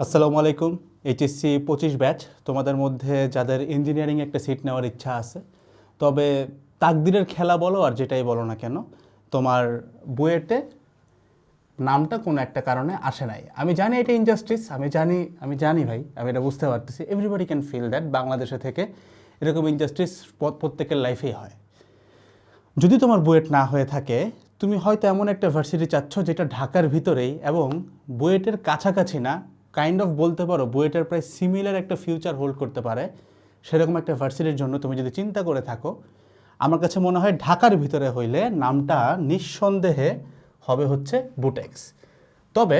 আসসালামু আলাইকুম। এইচএসসি পঁচিশ ব্যাচ। তোমাদের মধ্যে যাদের ইঞ্জিনিয়ারিং একটা সিট নেওয়ার ইচ্ছা আছে, তবে তাকদিরের খেলা বলো আর যেটাই বলো না কেন, তোমার বুয়েটে নামটা কোনো একটা কারণে আসে নাই। আমি জানি এটা ইনজাস্টিস আমি জানি আমি জানি ভাই, আমি এটা বুঝতে পারতেছি। এভরিবডি ক্যান ফিল দ্যাট বাংলাদেশে থেকে এরকম ইনজাস্টিস প্রত্যেকের লাইফেই হয়। যদি তোমার বুয়েট না হয়ে থাকে, তুমি হয়তো এমন একটা ভার্সিটি চাচ্ছ যেটা ঢাকার ভিতরেই এবং বুয়েটের কাছাকাছি না কাইন্ড অফ বলতে পারো বুয়েটের প্রায় সিমিলার একটা ফিউচার হোল্ড করতে পারে। সেরকম একটা ভার্সিটির জন্য তুমি যদি চিন্তা করে থাকো, আমার কাছে মনে হয় ঢাকার ভিতরে হইলে নামটা নিঃসন্দেহে হবে হচ্ছে বুটেক্স। তবে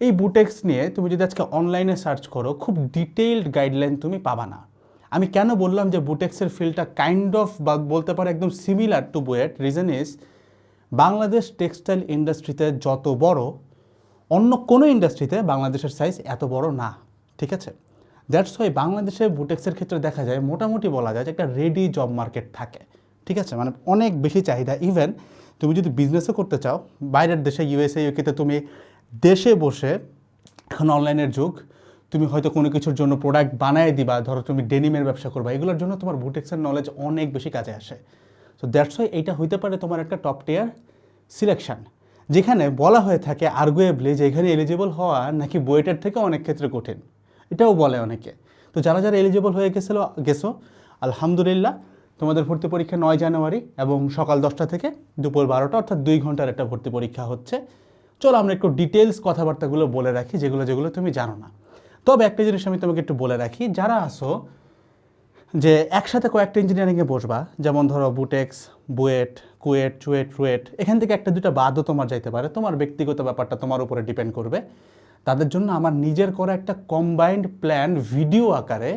এই বুটেক্স নিয়ে তুমি যদি আজকে অনলাইনে সার্চ করো, খুব ডিটেইলড গাইডলাইন তুমি পাবা না। আমি কেন বললাম যে বুটেক্সের ফিল্ডটা কাইন্ড অফ বা বলতে পারো একদম similar to BUET? Reason is Bangladesh textile ইন্ডাস্ট্রিতে যত বড় অন্য কোনো ইন্ডাস্ট্রিতে বাংলাদেশের সাইজ এত বড় না, ঠিক আছে? দ্যাটস ওয়াই বাংলাদেশে বুটেক্সের ক্ষেত্রে দেখা যায়, মোটামুটি বলা যায় যে একটা রেডি জব মার্কেট থাকে, ঠিক আছে? মানে অনেক বেশি চাহিদা। ইভেন তুমি যদি বিজনেসও করতে চাও, বাইরের দেশে ইউএসএ ইউকেতে তুমি দেশে বসে এখন অনলাইনের যুগ, তুমি হয়তো কোনো কিছুর জন্য প্রোডাক্ট বানায় দিবা, ধরো তুমি ডেনিমের ব্যবসা করবা, এগুলোর জন্য তোমার বুটেক্সের নলেজ অনেক বেশি কাজে আসে। তো দ্যাটস ওয়াই এইটা হইতে পারে তোমার একটা টপ টিয়ার সিলেকশন যেখানে বলা হয়ে থাকে আর্গুয়েবলি যে এখানে এলিজিবল হওয়া নাকি বুয়েটের থেকে অনেক ক্ষেত্রে কঠিন। এটাও বলে অনেকে। তো যারা যারা এলিজিবল হয়ে গেছিল, গেছো, আলহামদুলিল্লাহ, তোমাদের ভর্তি পরীক্ষা নয় জানুয়ারি এবং সকাল দশটা থেকে দুপুর বারোটা, অর্থাৎ দুই ঘণ্টার একটা ভর্তি পরীক্ষা হচ্ছে। চলো আমরা একটু ডিটেলস কথাবার্তাগুলো বলে রাখি, যেগুলো যেগুলো তুমি জানো না। তবে একটা জিনিস আমি তোমাকে একটু বলে রাখি, যারা আসো যে একসাথে কয়েকটা ইঞ্জিনিয়ারিংয়ে বসবা, যেমন ধরো বুটেক্স বুয়েট কুয়েট চুয়েট রুয়েট এখান থেকে একটা দুটা বাদও তোমার যাইতে পারে। তোমার ব্যক্তিগত ব্যাপারটা তোমার উপরে ডিপেন্ড করবে। তাদের জন্য আমার নিজের করা একটা কম্বাইন্ড প্ল্যান ভিডিও আকারে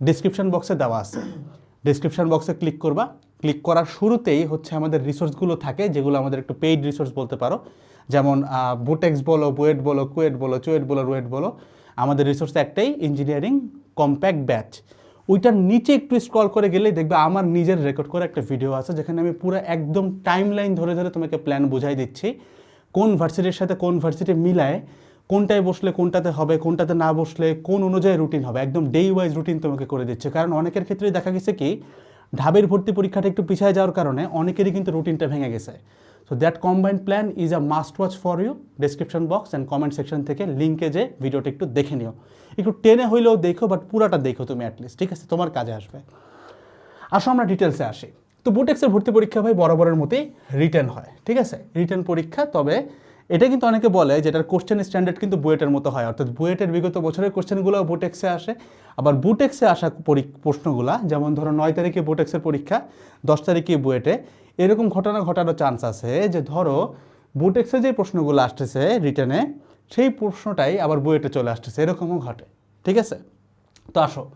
ডিসক্রিপশন বক্সে দেওয়া আছে। ডিসক্রিপশন বক্সে ক্লিক করবা। ক্লিক করার শুরুতেই হচ্ছে আমাদের রিসোর্সগুলো থাকে, যেগুলো আমাদের একটু পেইড রিসোর্স বলতে পারো। যেমন বুটেক্স বলো বুয়েট বলো কুয়েট বলো চুয়েট বলো রুয়েট বলো, আমাদের রিসোর্স একটাই ইঞ্জিনিয়ারিং কম্প্যাক্ট ব্যাচ ওইটার নিচে একটু স্ক্রল করে গেলেই দেখবে আমার নিজের রেকর্ড করা একটা ভিডিও আছে, যেখানে আমি পুরো একদম টাইম লাইন ধরে ধরে তোমাকে প্ল্যান বোঝাই দিচ্ছি। কোন ভার্সিটির সাথে কোন ভার্সিটি মিলায়, কোনটায় বসলে কোনটাতে হবে, কোনটাতে না বসলে, কোন অনুযায়ী রুটিন হবে, একদম ডে ওয়াইজ রুটিন তোমাকে করে দিচ্ছে। কারণ অনেকের ক্ষেত্রে দেখা গেছে কি, ঢাবের ভর্তি পরীক্ষাটা একটু পিছিয়ে যাওয়ার কারণে অনেকেরই কিন্তু রুটিনটা ভেঙে গেছে। So that combined plan is a must watch for you description box and comment section থেকে লিঙ্কে যে ভিডিওটা একটু দেখে নিও। একটু টেনে হইলেও দেখো বাট পুরাটা দেখো তুমি অ্যাটলিস্ট ঠিক আছে? তোমার কাজে আসবে। আসো আমরা ডিটেলসে আসি। তো বুটেক্সের ভর্তি পরীক্ষা ভাই বরাবরের মতোই রিটার্ন হয়, ঠিক আছে? রিটার্ন পরীক্ষা, তবে এটা কিন্তু অনেকে বলে যেটার কোশ্চেন স্ট্যান্ডার্ড কিন্তু বুয়েটের মতো হয়। অর্থাৎ বুয়েটের বিগত বছরের কোশ্চেনগুলো বুটেক্সে আসে। আবার বুটেক্সে আসা পরি- প্রশ্নগুলা, যেমন ধরো নয় তারিখে বুটেক্সের পরীক্ষা, দশ তারিখে বুয়েটে, এরকম ঘটনা ঘটানোর চান্স আছে যে ধরো বুটেক্সে যে প্রশ্নগুলো আসতেছে রিটার্নে সেই প্রশ্নটাই আবার বুয়েটে চলে আসতেছে। এরকমও ঘটে। ঠিক আছে? তো আসো।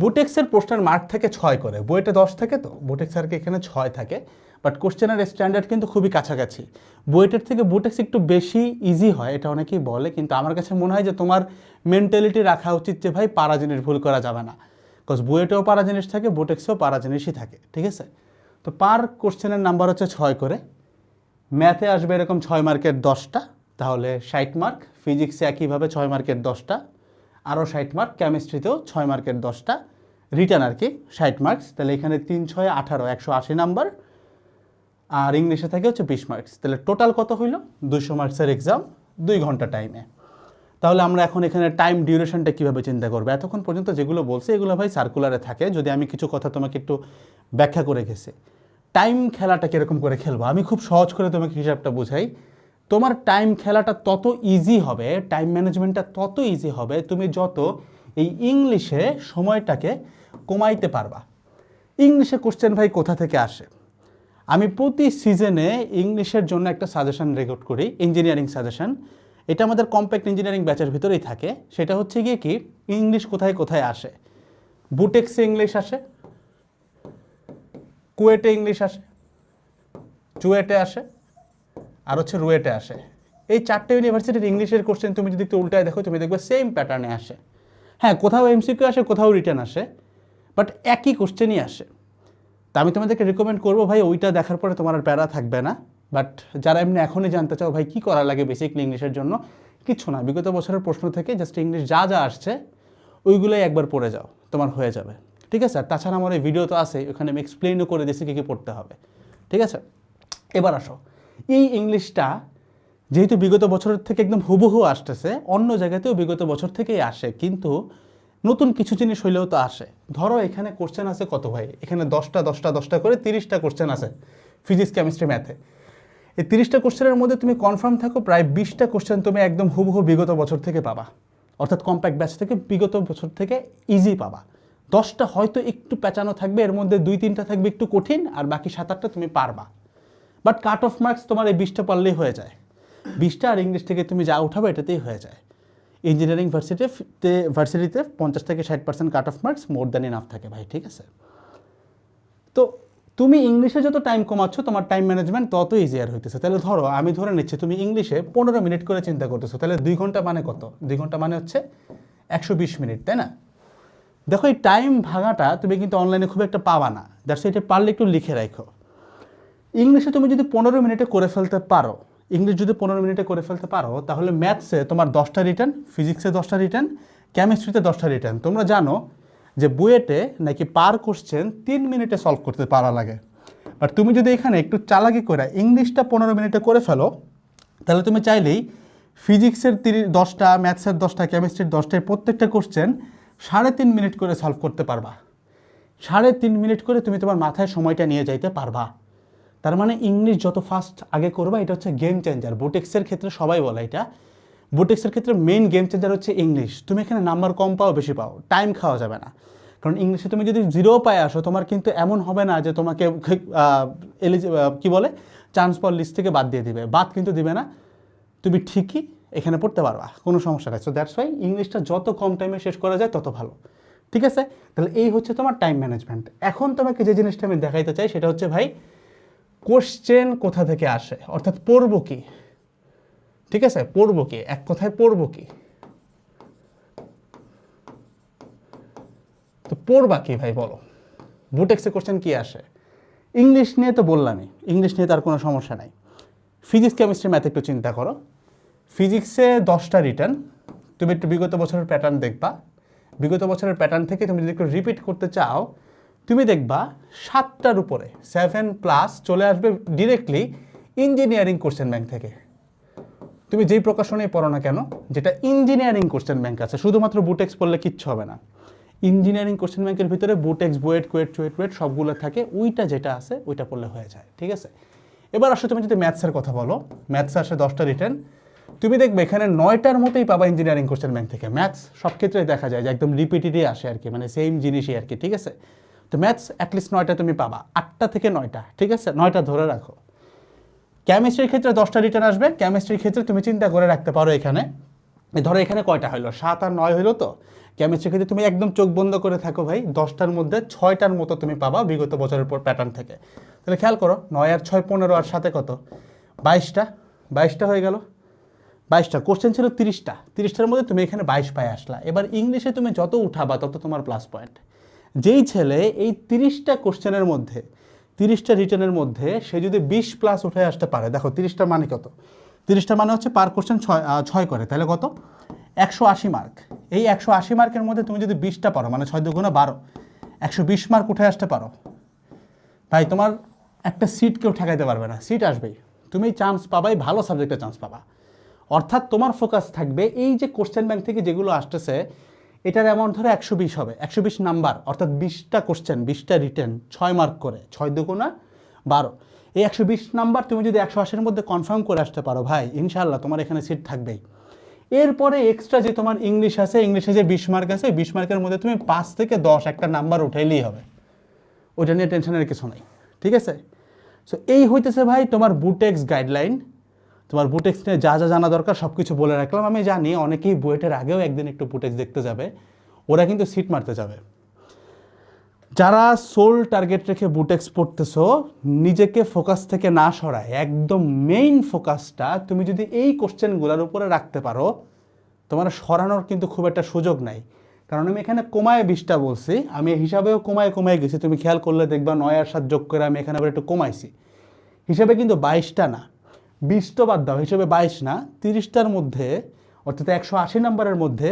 বুটেক্সের প্রশ্নের মার্ক থেকে ছয় করে। বুয়েটে দশ থাকে তো? বুটেক্স আর কি এখানে ছয় থাকে। বাট কোশ্চেনের স্ট্যান্ডার্ড কিন্তু খুবই কাছাকাছি। বুয়েটের থেকে বুটেক্স একটু বেশি ইজি হয়, এটা অনেকেই বলে, কিন্তু আমার কাছে মনে হয় যে তোমার মেন্টালিটি রাখা উচিত যে ভাই পারা জিনিস ভুল করা যাবে না। বিকজ বুয়েটেও পারা জিনিস থাকে বুটেক্সেও পারা জিনিসই থাকে, ঠিক আছে? তো পার কোশ্চেনের নাম্বার হচ্ছে ছয় করে। ম্যাথে আসবে এরকম ছয় মার্কের দশটা, তাহলে ষাট মার্ক ফিজিক্সে একইভাবে ছয় মার্কের দশটা, আরও ষাট মার্ক কেমিস্ট্রিতেও ছয় মার্কের দশটা রিটার্ন আর কি ষাট মার্কস, তাহলে এখানে তিন, ছয়, আঠারো, একশো আশি নাম্বার আর ইংলিশে থাকে হচ্ছে বিশ মার্কস। তাহলে টোটাল কত হইল? দুইশো মার্কসের এক্সাম দুই ঘণ্টা টাইমে তাহলে আমরা এখন এখানে টাইম ডিউরেশনটা কীভাবে চিন্তা করব? এতক্ষণ পর্যন্ত যেগুলো বলছে, এগুলো ভাই সার্কুলারে থাকে। যদি আমি কিছু কথা তোমাকে একটু ব্যাখ্যা করে গেছি। টাইম খেলাটা কীরকম করে খেলব? আমি খুব সহজ করে তোমাকে হিসাবটা বুঝাই। তোমার টাইম খেলাটা তত ইজি হবে টাইম ম্যানেজমেন্টটা তত ইজি হবে, তুমি যত এই ইংলিশে সময়টাকে কমাইতে পারবা। ইংলিশে কোশ্চেন ভাই কোথা থেকে আসে? আমি প্রতি সিজনে ইংলিশের জন্য একটা সাজেশন রেকর্ড করি ইঞ্জিনিয়ারিং সাজেশন এটা আমাদের কম্প্যাক্ট ইঞ্জিনিয়ারিং ব্যাচের ভিতরেই থাকে। সেটা হচ্ছে গিয়ে কি, ইংলিশ কোথায় কোথায় আসে? বুটেক্সে ইংলিশ আসে কুয়েটে ইংলিশ আসে চুয়েটে আসে, আর হচ্ছে রুয়েটে আসে। এই চারটে ইউনিভার্সিটির ইংলিশের কোশ্চেন তুমি যদি একটু উল্টায় দেখো, তুমি দেখবে সেম প্যাটার্নে আসে। হ্যাঁ কোথাও এমসিকিউ আসে, কোথাও রিটার্ন আসে বাট একই কোশ্চেনই আসে। তা আমি তোমাদেরকে রেকমেন্ড করব ভাই, ওইটা দেখার পরে তোমার আর প্যারা থাকবে না। বাট যারা এমনি এখনই জানতে চাও, ভাই, কী করা লাগে বেসিকলি ইংলিশের জন্য? কিচ্ছু না। বিগত বছরের প্রশ্ন থেকে জাস্ট ইংলিশ যা যা আসছে, ওইগুলোই একবার পড়ে যাও, তোমার হয়ে যাবে। ঠিক আছে? আর তাছাড়া আমার এই ভিডিও তো আছে, ওখানে আমি এক্সপ্লেনও করে দিয়েছি কী কী পড়তে হবে। ঠিক আছে? এবার আসো। এই ইংলিশটা যেহেতু বিগত বছরের থেকে একদম হুবহু আসতেছে, অন্য জায়গাতেও বিগত বছর থেকেই আসে। কিন্তু নতুন কিছু জিনিস হইলেও তো আসে। ধরো এখানে কোশ্চেন আছে কত ভাই? এখানে দশটা দশটা দশটা করে তিরিশটা কোশ্চেন আছে ফিজিক্স কেমিস্ট্রি ম্যাথে এই তিরিশটা কোশ্চেনের মধ্যে তুমি কনফার্ম থাকো প্রায় বিশটা কোশ্চেন তুমি একদম হুবহু বিগত বছর থেকে পাবা। অর্থাৎ কম্প্যাক্ট ব্যাচ থেকে বিগত বছর থেকে ইজি পাবা। দশটা হয়তো একটু পেঁচানো থাকবে, এর মধ্যে দুই, তিনটা থাকবে একটু কঠিন, আর বাকি সাত আটটা তুমি পারবা। বাট কাট অফ মার্কস তোমার এই বিশটা পারলেই হয়ে যায়। বিশটা আর ইংলিশ থেকে তুমি যা উঠাবে এটাতেই হয়ে যায়। ইঞ্জিনিয়ারিং ভার্সিটিতে ভার্সিটিতে পঞ্চাশ থেকে ষাট percent cut off marks more than enough থাকে ভাই, ঠিক আছে? তো তুমি ইংলিশে যত টাইম কমাচ্ছ, তোমার টাইম ম্যানেজমেন্ট তত ইজিয়ার হইতেছে। তাহলে ধরো, আমি ধরে নিচ্ছি, তুমি ইংলিশে পনেরো মিনিট করে চিন্তা করতেছো, তাহলে দুই ঘণ্টা মানে কত? দুই ঘণ্টা মানে হচ্ছে একশো বিশ মিনিট তাই না? দেখো, এই টাইম ভাঙাটা তুমি কিন্তু অনলাইনে খুব একটা পাবা না। দ্যাটস এটা পারলে একটু লিখে রাখো। ইংলিশে তুমি যদি পনেরো মিনিটে করে ফেলতে পারো ইংলিশ যদি পনেরো মিনিটে করে ফেলতে পারো, তাহলে ম্যাথসে তোমার দশটা রিটার্ন ফিজিক্সে দশটা রিটার্ন কেমিস্ট্রিতে দশটা রিটার্ন তোমরা জানো যে বুয়েটে নাকি পার কোশ্চেন তিন মিনিটে সলভ করতে পারা লাগে। বাট তুমি যদি এখানে একটু চালাকি করে ইংলিশটা পনেরো মিনিটে করে ফেলো, তাহলে তুমি চাইলেই ফিজিক্সের তিরিশ, দশটা ম্যাথসের দশটা কেমিস্ট্রির দশটায় প্রত্যেকটা কোশ্চেন সাড়ে তিন মিনিট করে সলভ করতে পারবা। সাড়ে তিন মিনিট করে তুমি তোমার মাথায় সময়টা নিয়ে যাইতে পারবা। তার মানে ইংলিশ যত ফাস্ট আগে করবা, এটা হচ্ছে গেম চেঞ্জার বোটেক্সের ক্ষেত্রে সবাই বলে এটা। বোটেক্সের ক্ষেত্রে মেন গেম চেঞ্জার হচ্ছে ইংলিশ। তুমি এখানে নাম্বার কম পাও, বেশি পাও। টাইম খাওয়া যাবে না। কারণ ইংলিশে তুমি যদি জিরো পায় আসো, তোমার কিন্তু এমন হবে না যে তোমাকে এলিজি কী বলে? চান্স পর লিস্ট থেকে বাদ দিয়ে দিবে। বাদ কিন্তু দিবে না। তুমি ঠিকই এখানে পড়তে পারবা। কোনো সমস্যা নেই। সো দ্যাটস ওয়াই ইংলিশটা যত কম টাইমে শেষ করা যায়, তত ভালো। ঠিক আছে? তাহলে এই হচ্ছে তোমার টাইম ম্যানেজমেন্ট এখন তোমাকে যে জিনিসটা আমি দেখাইতে চাই, সেটা হচ্ছে ভাই কোশ্চেন কোথা থেকে আসে? অর্থাৎ পড়ব কি? ঠিক আছে? পড়ব কি? এক কথায় পড়ব কি? তো পড়বা কি ভাই বলো? বুটেক্সে কোশ্চেন কি আসে? ইংলিশ নিয়ে তো বললামই। ইংলিশ নিয়ে তার কোনো সমস্যা নাই। ফিজিক্স কেমিস্ট্রি ম্যাথ একটু চিন্তা করো। ফিজিক্সে দশটা রিটার্ন তুমি একটু বিগত বছরের প্যাটার্ন দেখবা। বিগত বছরের প্যাটার্ন থেকে তুমি যদি একটু রিপিট করতে চাও তুমি দেখবা সাতটার উপরে সেভেন প্লাস চলে আসবে ডিরেক্টলি ইঞ্জিনিয়ারিং কোশ্চেন ব্যাংক থেকে। তুমি যেই প্রকাশনে পড়ো না কেন, যেটা ইঞ্জিনিয়ারিং কোশ্চেন ব্যাংক আছে, শুধুমাত্র বুটেক্স পড়লে কিচ্ছু হবে না। ইঞ্জিনিয়ারিং কোশ্চেন ব্যাংকের ভিতরে বুটেক্স বুয়েট কুয়েট চুয়েট টুয়েট সবগুলো থাকে, ওইটা যেটা আছে, ওইটা পড়লে হয়ে যায়, ঠিক আছে? এবার আসলে তুমি যদি ম্যাথসের কথা বলো ম্যাথসে আসে দশটা রিটার্ন তুমি দেখবে এখানে নয়টার মতোই পাবা ইঞ্জিনিয়ারিং কোশ্চেন ব্যাংক থেকে। ম্যাথস সব ক্ষেত্রেই দেখা যায় যে একদম রিপিটেডই আসে আর কি মানে সেম জিনিসই আর কি, ঠিক আছে? তো ম্যাথস অ্যাটলিস্ট নয়টা তুমি পাবা। আটটা থেকে নয়টা, ঠিক আছে? নয়টা ধরে রাখো। কেমিস্ট্রির ক্ষেত্রে দশটা রিটার্ন আসবে। কেমিস্ট্রির ক্ষেত্রে তুমি চিন্তা করে রাখতে পারো এখানে। ধরো এখানে কয়টা হলো? সাত আর নয় হলো তো? কেমিস্ট্রির ক্ষেত্রে তুমি একদম চোখ বন্ধ করে থাকো ভাই। দশটার মধ্যে ছয়টার মতো তুমি পাবা বিগত বছরের পর প্যাটার্ন থেকে। তাহলে খেয়াল করো, নয় আর ছয় পনেরো আর সাথে কত? বাইশটা। বাইশটা হয়ে গেল। বাইশটা। কোশ্চেন ছিল তিরিশটা। তিরিশটার মধ্যে তুমি এখানে বাইশ পায়ে আসলা। এবার ইংলিশে তুমি যত উঠাবা, তত তোমার প্লাস পয়েন্ট যেই ছেলে এই তিরিশটা কোশ্চেনের মধ্যে, তিরিশটা রিটার্নের মধ্যে সে যদি বিশ প্লাস উঠে আসতে পারে, দেখো তিরিশটার মানে কত? তিরিশটা মানে হচ্ছে পার কোশ্চেন ছয় ছয় করে, তাহলে কত? একশো আশি মার্ক এই একশো আশি মার্কের মধ্যে তুমি যদি বিশটা পারো মানে ছয় দুগুণে বারো, একশো বিশ মার্ক উঠে আসতে পারো ভাই তোমার একটা সিট কেউ ঠেকাইতে পারবে না সিট আসবেই। তুমি চান্স পাবাই, ভালো সাবজেক্টে চান্স পাবা। অর্থাৎ তোমার ফোকাস থাকবে এই যে কোশ্চেন ব্যাংক থেকে যেগুলো আসতেছে এটার অ্যামাউন্ট ধরো একশো বিশ হবে। একশো বিশ নাম্বার অর্থাৎ বিশটা কোশ্চেন বিশটা রিটার্ন ছয় মার্ক করে, ছয় দুগুণা বারো। এই একশো বিশ নাম্বার তুমি যদি একশো আশির মধ্যে কনফার্ম করে আসতে পারো, ভাই ইনশাল্লাহ তোমার এখানে সিট থাকবেই। এরপরে এক্সট্রা যে তোমার ইংলিশ আছে ইংলিশে যে বিশ মার্ক আছে, বিশ মার্কের মধ্যে তুমি পাঁচ থেকে দশ একটা নাম্বার উঠাইলেই হবে। ওইটা নিয়ে টেনশনের কিছু নাই, ঠিক আছে? সো এই হইতেছে ভাই তোমার বুটেক্স গাইডলাইন তোমার বুটেক্স নিয়ে যা যা জানা দরকার সব কিছু বলে রাখলাম। আমি জানি অনেকেই বুয়েটের আগেও একদিন একটু বুটেক্স দেখতে যাবে। ওরা কিন্তু সিট মারতে যাবে। যারা সোল টার্গেট রেখে বুটেক্স পড়তেছো, নিজেকে ফোকাস থেকে না সরায়, একদম মেইন ফোকাসটা তুমি যদি এই কোশ্চেনগুলোর উপরে রাখতে পারো, তোমার সরানোর কিন্তু খুব একটা সুযোগ নাই। কারণ আমি এখানে কমায় বিশটা বলছি, আমি হিসাবেও কমায় কমায় গেছি। তুমি খেয়াল করলে দেখবা নয় আর সাত যোগ করে আমি এখানে আবার একটু কমাইছি। হিসাবে কিন্তু বাইশটা না। বিশ তো বাদ দাও, হিসেবে বাইশ না, তিরিশটার মধ্যে, অর্থাৎ একশো আশি নাম্বারের মধ্যে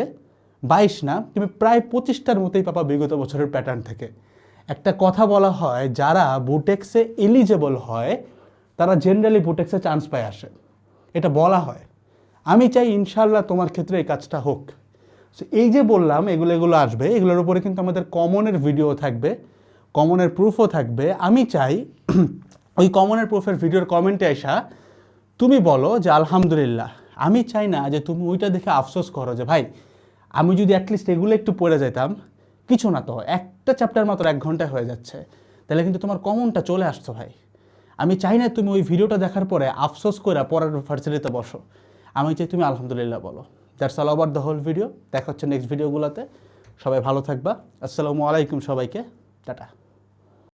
বাইশ না, তুমি প্রায় পঁচিশটার মতোই পাবা বিগত বছরের প্যাটার্ন থেকে। একটা কথা বলা হয়, যারা বুটেক্সে এলিজেবল হয়, তারা জেনারেলি বুটেক্সে চান্স পায় আসে। এটা বলা হয়। আমি চাই ইনশাল্লাহ তোমার ক্ষেত্রে এই কাজটা হোক। সো এই যে বললাম, এগুলো এগুলো আসবে, এগুলোর উপরে কিন্তু আমাদের কমনের ভিডিও থাকবে কমনের প্রুফও থাকবে। আমি চাই, ওই কমনের প্রুফের ভিডিওর কমেন্টে আসা তুমি বলো যে আলহামদুলিল্লাহ, আমি চাই না যে তুমি ওইটা দেখে আফসোস করো যে ভাই, আমি যদি অ্যাটলিস্ট এগুলো একটু পড়ে যেতাম কিছু না তো, একটা চ্যাপ্টার মাত্র এক ঘন্টায় হয়ে যাচ্ছে। তাহলে কিন্তু তোমার কমনটা চলে আসছো ভাই। আমি চাই না তুমি ওই ভিডিওটা দেখার পরে আফসোস করে পরের ভার্সিটিতে বসো। আমি চাই তুমি আলহামদুলিল্লাহ বলো। That's all over the whole video দেখা হচ্ছে নেক্সট ভিডিওগুলোতে সবাই ভালো থাকবা। আসসালামু আলাইকুম সবাইকে। টাটা।